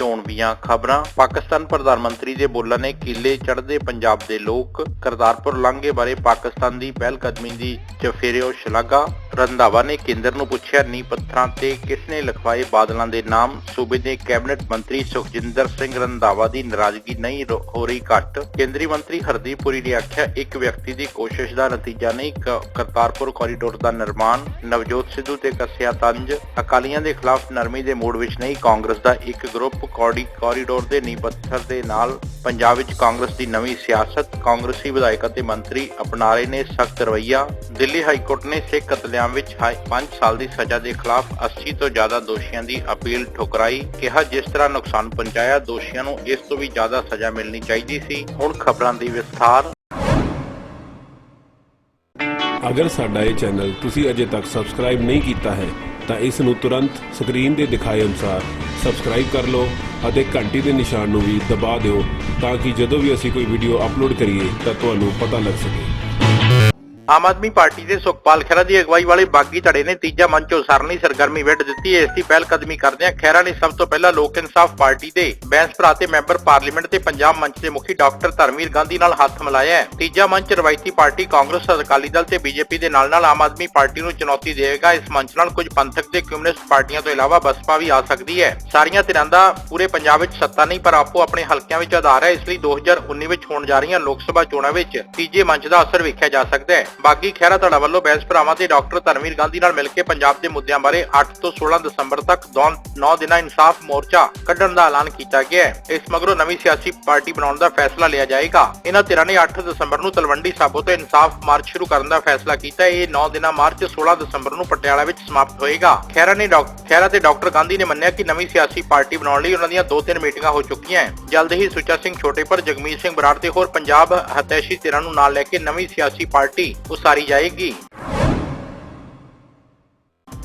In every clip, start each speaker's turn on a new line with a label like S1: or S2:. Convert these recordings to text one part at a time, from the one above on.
S1: ਚੋਣਵੀਆਂ ਖਬਰਾਂ ਪਾਕਿਸਤਾਨ ਪ੍ਰਧਾਨ ਮੰਤਰੀ ਦੇ ਬੋਲਾਂ ਨੇ ਕਿਲੇ ਚੜ੍ਹਦੇ ਪੰਜਾਬ ਦੇ ਲੋਕ ਕਰਤਾਰਪੁਰ ਲਾਂਘੇ ਬਾਰੇ ਪਾਕਿਸਤਾਨ ਦੀ ਪਹਿਲ ਕਦਮੀ ਦੀ ਚਫੇਰਿਓ ਸ਼ਲਾਘਾ ਰੰਧਾਵਾ ਨੇ ਕੇਂਦਰ ਨੂੰ ਪੁੱਛਿਆ ਨੀ ਪੱਥਰਾਂ ਤੇ ਕਿਸ ਨੇ ਲਿਖਵਾਏ ਬਾਦਲਾਂ ਦੇ ਨਾਮ ਸੂਬੇ ਦੇ ਕੈਬਨਿਟ ਮੰਤਰੀ ਸੁਖਜਿੰਦਰ ਸਿੰਘ ਰੰਧਾਵਾ ਦੀ ਨਾਰਾਜ਼ਗੀ ਨਹੀਂ ਹੋ ਰਹੀ ਘੱਟ ਕੇਂਦਰੀ ਮੰਤਰੀ ਹਰਦੀਪ ਪੁਰੀ ਨੇ ਆਖਿਆ ਇੱਕ ਵਿਅਕਤੀ ਦੀ ਕੋਸ਼ਿਸ਼ ਦਾ ਨਤੀਜਾ ਨਹੀਂ ਕਰਤਾਰਪੁਰ ਕੋਰੀਡੋਰ ਦਾ ਨਿਰਮਾਣ ਨਵਜੋਤ ਸਿੱਧੂ ਤੇ ਕਸਿਆ ਤੰਜ ਅਕਾਲੀਆਂ ਦੇ ਖਿਲਾਫ ਨਰਮੀ ਦੇ ਮੋੜ ਵਿੱਚ ਨਹੀਂ ਕਾਂਗਰਸ ਦਾ ਇੱਕ ਗਰੁੱਪ ਕੋਰੀਡੋਰ ਦੇ ਨੀਂਹ ਪੱਥਰ ਦੇ ਨਾਲ ਪੰਜਾਬ ਵਿੱਚ ਕਾਂਗਰਸ ਦੀ ਨਵੀਂ ਸਿਆਸਤ ਕਾਂਗਰਸੀ ਵਿਧਾਇਕ ਅਤੇ ਮੰਤਰੀ ਅਪਣਾ ਰਹੇ ਨੇ ਸਖਤ ਰਵਈਆ ਦਿੱਲੀ ਹਾਈ ਕੋਰਟ ਨੇ ਸਿੱਖ ਕਤਲਿਆਂ ਵਿੱਚ 5 ਸਾਲ ਦੀ ਸਜ਼ਾ ਦੇ ਖਿਲਾਫ 80 ਤੋਂ ਜ਼ਿਆਦਾ ਦੋਸ਼ੀਆਂ ਦੀ ਅਪੀਲ ਠੁਕਰਾਈ ਕਿਹਾ ਜਿਸ ਤਰ੍ਹਾਂ ਨੁਕਸਾਨ ਪਹੁੰਚਾਇਆ ਦੋਸ਼ੀਆਂ ਨੂੰ ਇਸ ਤੋਂ ਵੀ ਜ਼ਿਆਦਾ ਸਜ਼ਾ ਮਿਲਣੀ ਚਾਹੀਦੀ ਸੀ ਹੁਣ ਖਬਰਾਂ ਦੀ ਵਿਸਥਾਰ
S2: ਅਗਰ ਸਾਡਾ ਇਹ ਚੈਨਲ ਤੁਸੀਂ ਅਜੇ ਤੱਕ ਸਬਸਕ੍ਰਾਈਬ ਨਹੀਂ ਕੀਤਾ ਹੈ ਤਾਂ ਇਸ ਨੂੰ ਤੁਰੰਤ
S1: ਸਕਰੀਨ ਦੇ ਦਿਖਾਏ ਅਨੁਸਾਰ ਸਬਸਕ੍ਰਾਈਬ ਕਰ ਲਓ ਅਤੇ ਘੰਟੀ ਦੇ ਨਿਸ਼ਾਨ ਨੂੰ ਵੀ ਦਬਾ ਦਿਓ ਤਾਂ ਕਿ ਜਦੋਂ ਵੀ ਅਸੀਂ ਕੋਈ ਵੀਡੀਓ ਅਪਲੋਡ ਕਰੀਏ ਤਾਂ ਤੁਹਾਨੂੰ ਪਤਾ ਲੱਗ ਸਕੇ ਆਮ ਆਦਮੀ ਪਾਰਟੀ ਦੇ ਸੁਖਪਾਲ ਖਹਿਰਾ ਦੀ ਅਗਵਾਈ ਵਾਲੇ ਬਾਗੀ ਧੜੇ ਨੇ ਤੀਜਾ ਮੰਚ ਸਰਨੀ ਸਰਗਰਮੀ ਵਿੱਢ ਦਿੱਤੀ ਹੈ ਇਸ ਦੀ ਪਹਿਲ ਕਦਮੀ ਕਰਦੇ ਆ ਖਹਿਰਾ ਨੇ ਸਭ ਤੋਂ ਪਹਿਲਾਂ ਲੋਕ ਇਨਸਾਫ ਪਾਰਟੀ ਦੇ ਬੈਂਸ ਭਰਾ ਤੇ ਮੈਂਬਰ ਪਾਰਲੀਮੈਂਟ ਤੇ ਪੰਜਾਬ ਮੰਚ ਦੇ ਮੁਖੀ ਡਾਕਟਰ ਧਰਮਵੀਰ ਗਾਂਧੀ ਨਾਲ ਹੱਥ ਮਿਲਾਇਆ ਹੈ ਤੀਜਾ ਮੰਚ ਰਵਾਇਤੀ ਪਾਰਟੀ ਕਾਂਗਰਸ ਅਕਾਲੀ ਦਲ ਤੇ ਬੀਜੇਪੀ ਦੇ ਨਾਲ ਨਾਲ ਆਮ ਆਦਮੀ ਪਾਰਟੀ ਨੂੰ ਚੁਣੌਤੀ ਦੇਵੇਗਾ ਇਸ ਮੰਚ ਨਾਲ ਕੁਝ ਪੰਥਕ ਦੇ ਕਮਿਊਨਿਸਟ ਪਾਰਟੀਆਂ ਤੋਂ ਇਲਾਵਾ ਬਸਪਾ ਵੀ ਆ ਸਕਦੀ ਹੈ ਸਾਰੀਆਂ ਧਿਰਾਂ ਦਾ ਪੂਰੇ ਪੰਜਾਬ ਵਿੱਚ ਸੱਤਾ ਨਹੀਂ ਪਰ ਆਪੋ ਆਪਣੇ ਹਲਕਿਆਂ ਵਿੱਚ ਆਧਾਰ ਹੈ ਇਸ ਲਈ 2019 ਵਿੱਚ ਹੋਣ ਜਾ ਰਹੀਆਂ ਲੋਕ ਸਭਾ ਚੋਣਾਂ ਵਿੱਚ ਤੀਜੇ ਮੰਚ ਦਾ ਅਸਰ ਵੇਖਿਆ ਜਾ ਸਕਦਾ ਹੈ ਬਾਗੀ ਖੈਰਾ ਤੁਹਾਡਾ ਵੱਲੋਂ ਬੈਂਸ ਭਰਾਵਾਂ ਤੇ ਡਾਕਟਰ ਧਰਮਵੀਰ ਗਾਂਧੀ ਨਾਲ ਮਿਲ ਕੇ ਪੰਜਾਬ ਦੇ ਮੁੱਦਿਆਂ ਬਾਰੇ 8 ਤੋਂ 16 ਦਸੰਬਰ ਤੱਕ 9 ਦਿਨਾਂ ਇਨਸਾਫ ਮੋਰਚਾ ਕੱਢਣ ਦਾ ਐਲਾਨ ਕੀਤਾ ਗਿਆ ਹੈ ਇਸ ਮਗਰੋਂ ਨਵੀਂ ਸਿਆਸੀ ਪਾਰਟੀ ਬਣਾਉਣ ਦਾ ਫੈਸਲਾ ਲਿਆ ਜਾਏਗਾ ਇਹਨਾਂ ਧਿਰਾਂ ਨੇ 8 ਦਸੰਬਰ ਨੂੰ ਤਲਵੰਡੀ ਸਾਬੋ ਤੋਂ ਇਨਸਾਫ ਮਾਰਚ ਸ਼ੁਰੂ ਕਰਨ ਦਾ ਫੈਸਲਾ ਕੀਤਾ ਇਹ 9 ਦਿਨਾਂ ਮਾਰਚ 16 ਦਸੰਬਰ ਨੂੰ ਪਟਿਆਲਾ ਵਿੱਚ ਸਮਾਪਤ ਹੋਏਗਾ ਖੈਰਾ ਨੇ ਖੈਰਾ ਤੇ ਡਾਕਟਰ ਗਾਂਧੀ ਨੇ ਮੰਨਿਆ ਕਿ ਨਵੀਂ ਸਿਆਸੀ ਪਾਰਟੀ ਬਣਾਉਣ ਲਈ ਉਹਨਾਂ ਦੀਆਂ 2-3 ਮੀਟਿੰਗਾਂ ਹੋ ਚੁੱਕੀਆਂ ਹਨ ਜਲਦ ਹੀ ਸੁਚਾ ਸਿੰਘ ਛੋਟੇਪੁਰ ਜਗਮੀਤ ਸਿੰਘ ਬਰਾੜ ਤੇ ਹੋਰ ਪੰਜਾਬ ਹਤੈਸ਼ੀ ਧਿਰਾਂ ਨੂੰ ਨਾਲ ਲੈ ਕੇ ਨਵੀਂ ਸਿਆਸੀ ਪਾਰਟੀ ਉਸਾਰੀ ਜਾਏਗੀ